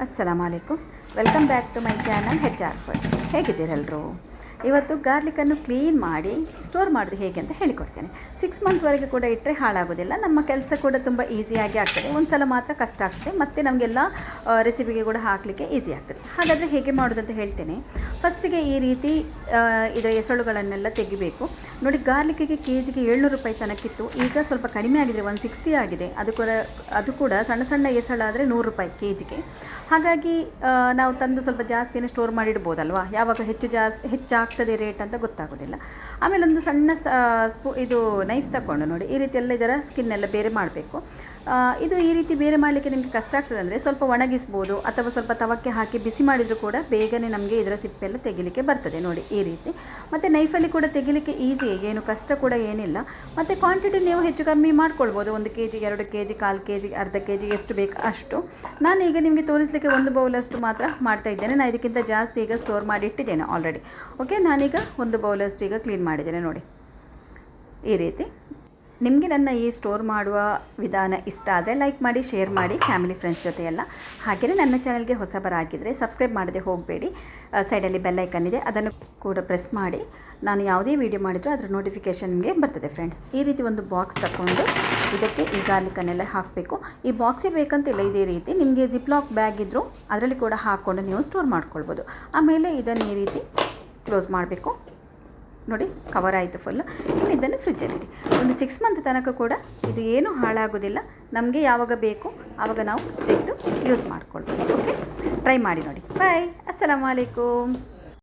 ಅಸ್ಸಲಾಮ್ ಅಲೈಕುಮ್ welcome back to my channel H R first ಹೇಗಿದ್ದೀರೆಲ್ಲರೂ ಇವತ್ತು ಗಾರ್ಲಿಕನ್ನು clean ಮಾಡಿ ಸ್ಟೋರ್ ಮಾಡೋದು ಹೇಗೆ ಅಂತ ಹೇಳಿಕೊಡ್ತೇನೆ. ಸಿಕ್ಸ್ ಮಂತ್ವರೆಗೆ ಕೂಡ ಇಟ್ಟರೆ ಹಾಳಾಗೋದಿಲ್ಲ. ನಮ್ಮ ಕೆಲಸ ಕೂಡ ತುಂಬ ಈಸಿಯಾಗಿ ಆಗ್ತದೆ. ಒಂದು ಸಲ ಮಾತ್ರ ಕಷ್ಟ ಆಗ್ತದೆ. ಮತ್ತು ನಮಗೆಲ್ಲ ರೆಸಿಪಿಗೆ ಕೂಡ ಹಾಕಲಿಕ್ಕೆ ಈಸಿ ಆಗ್ತದೆ. ಹಾಗಾದರೆ ಹೇಗೆ ಮಾಡೋದು ಅಂತ ಹೇಳ್ತೇನೆ. ಫಸ್ಟಿಗೆ ಈ ರೀತಿ ಇದು ಎಸಳುಗಳನ್ನೆಲ್ಲ ತೆಗಿಬೇಕು. ನೋಡಿ, ಗಾರ್ಲಿಕ್ಕಿಗೆ ಕೆ ಜಿಗೆ ಏಳ್ನೂರು ರೂಪಾಯಿ ತನಕಿತ್ತು ಈಗ ಸ್ವಲ್ಪ ಕಡಿಮೆ ಆಗಿದೆ. ಒನ್ ಸಿಕ್ಸ್ಟಿ ಆಗಿದೆ. ಅದು ಕೂಡ ಅದು ಕೂಡ ಸಣ್ಣ ಸಣ್ಣ ಎಸಳಾದರೆ ನೂರು ರೂಪಾಯಿ ಕೆ ಜಿಗೆ ಹಾಗಾಗಿ ನಾವು ತಂದು ಸ್ವಲ್ಪ ಜಾಸ್ತಿನೇ ಸ್ಟೋರ್ ಮಾಡಿಡ್ಬೋದಲ್ವಾ? ಯಾವಾಗ ಹೆಚ್ಚು ಜಾಸ್ತಿ ಹೆಚ್ಚಾಗ್ತದೆ ರೇಟ್ ಅಂತ ಗೊತ್ತಾಗೋದಿಲ್ಲ. ಆಮೇಲೆ ಒಂದು ಸಣ್ಣ ಸ್ಪೂ, ಇದು ನೈಫ್ ತಗೊಂಡು ನೋಡಿ, ಈ ರೀತಿ ಎಲ್ಲ ಇದರ ಸ್ಕಿನ್ ಎಲ್ಲ ಬೇರೆ ಮಾಡಬೇಕು. ಇದು ಈ ರೀತಿ ಬೇರೆ ಮಾಡಲಿಕ್ಕೆ ನಿಮಗೆ ಕಷ್ಟ ಆಗ್ತದೆ ಅಂದರೆ ಸ್ವಲ್ಪ ಒಣಗಿಸ್ಬೋದು ಅಥವಾ ಸ್ವಲ್ಪ ತವಕ್ಕೆ ಹಾಕಿ ಬಿಸಿ ಮಾಡಿದರೂ ಕೂಡ ಬೇಗನೆ ನಮಗೆ ಇದರ ಸಿಪ್ಪೆಲ್ಲ ತೆಗಿಲಿಕ್ಕೆ ಬರ್ತದೆ ನೋಡಿ ಈ ರೀತಿ. ಮತ್ತು ನೈಫಲ್ಲಿ ಕೂಡ ತೆಗಿಲಿಕ್ಕೆ ಈಸಿ ಏನು ಕಷ್ಟ ಕೂಡ ಏನಿಲ್ಲ. ಮತ್ತು ಕ್ವಾಂಟಿಟಿ ನೀವು ಹೆಚ್ಚು ಕಮ್ಮಿ ಮಾಡ್ಕೊಳ್ಬೋದು, ಒಂದು ಕೆ ಜಿ ಎರಡು ಕೆ ಜಿ ಕಾಲು ಕೆ ಜಿ ಅರ್ಧ ಕೆ ಜಿ ಎಷ್ಟು ಬೇಕು ಅಷ್ಟು. ನಾನು ಈಗ ನಿಮಗೆ ತೋರಿಸಲಿಕ್ಕೆ ಒಂದು ಬೌಲಷ್ಟು ಮಾತ್ರ ಮಾಡ್ತಾ ಇದ್ದೇನೆ. ನಾನು ಇದಕ್ಕಿಂತ ಜಾಸ್ತಿ ಈಗ ಸ್ಟೋರ್ ಮಾಡಿ ಇಟ್ಟಿದ್ದೇನೆ ಆಲ್ರೆಡಿ ಓಕೆ ನಾನೀಗ ಒಂದು ಬೌಲಷ್ಟು ಈಗ ಕ್ಲೀನ್ ಮಾಡಿದ್ದೇನೆ ನೋಡಿ. ಈ ರೀತಿ. ನಿಮಗೆ ನನ್ನ ಈ ಸ್ಟೋರ್ ಮಾಡುವ ವಿಧಾನ ಇಷ್ಟ ಆದರೆ ಲೈಕ್ ಮಾಡಿ ಶೇರ್ ಮಾಡಿ ಫ್ಯಾಮಿಲಿ ಫ್ರೆಂಡ್ಸ್ ಜೊತೆ ಎಲ್ಲ ಹಾಗೆಯೇ ನನ್ನ ಚಾನಲ್ಗೆ ಹೊಸಬರಾಗಿದ್ದರೆ ಸಬ್ಸ್ಕ್ರೈಬ್ ಮಾಡದೆ ಹೋಗಬೇಡಿ. ಸೈಡಲ್ಲಿ ಬೆಲ್ ಐಕನ್ ಇದೆ. ಅದನ್ನು ಕೂಡ ಪ್ರೆಸ್ ಮಾಡಿ. ನಾನು ಯಾವುದೇ ವೀಡಿಯೋ ಮಾಡಿದರೂ ಅದರ ನೋಟಿಫಿಕೇಷನ್ ನಿಮಗೆ ಬರ್ತದೆ ಫ್ರೆಂಡ್ಸ್ ಈ ರೀತಿ ಒಂದು ಬಾಕ್ಸ್ ತಗೊಂಡು ಇದಕ್ಕೆ ಈ ಗಾರ್ಲಿಕನ್ನೆಲ್ಲ ಹಾಕಬೇಕು. ಈ ಬಾಕ್ಸೇ ಬೇಕಂತಿಲ್ಲ ಇದೇ ರೀತಿ. ನಿಮಗೆ ಜಿಪ್ಲಾಕ್ ಬ್ಯಾಗ್ ಇದ್ದರೂ ಅದರಲ್ಲಿ ಕೂಡ ಹಾಕ್ಕೊಂಡು ನೀವು ಸ್ಟೋರ್ ಮಾಡ್ಕೊಳ್ಬೋದು. ಆಮೇಲೆ ಇದನ್ನು ಈ ರೀತಿ ಕ್ಲೋಸ್ ಮಾಡಬೇಕು. ನೋಡಿ ಕವರ್ ಆಯಿತು ಫುಲ್ ಇನ್ನು ಇದನ್ನು ಫ್ರಿಜ್ಜಲ್ಲಿ ಇಡಿ. ಒಂದು ಸಿಕ್ಸ್ ಮಂತ್ ತನಕ ಕೂಡ ಇದು ಏನೂ ಹಾಳಾಗೋದಿಲ್ಲ. ನಮಗೆ ಯಾವಾಗ ಬೇಕು ಆವಾಗ ನಾವು ತೆಗೆದು ಯೂಸ್ ಮಾಡ್ಕೊಳ್ಬೋದು. ಓಕೆ ಟ್ರೈ ಮಾಡಿ ನೋಡಿ. ಬಾಯ್ ಅಸ್ಸಲಾಮು ಅಲೈಕುಮ್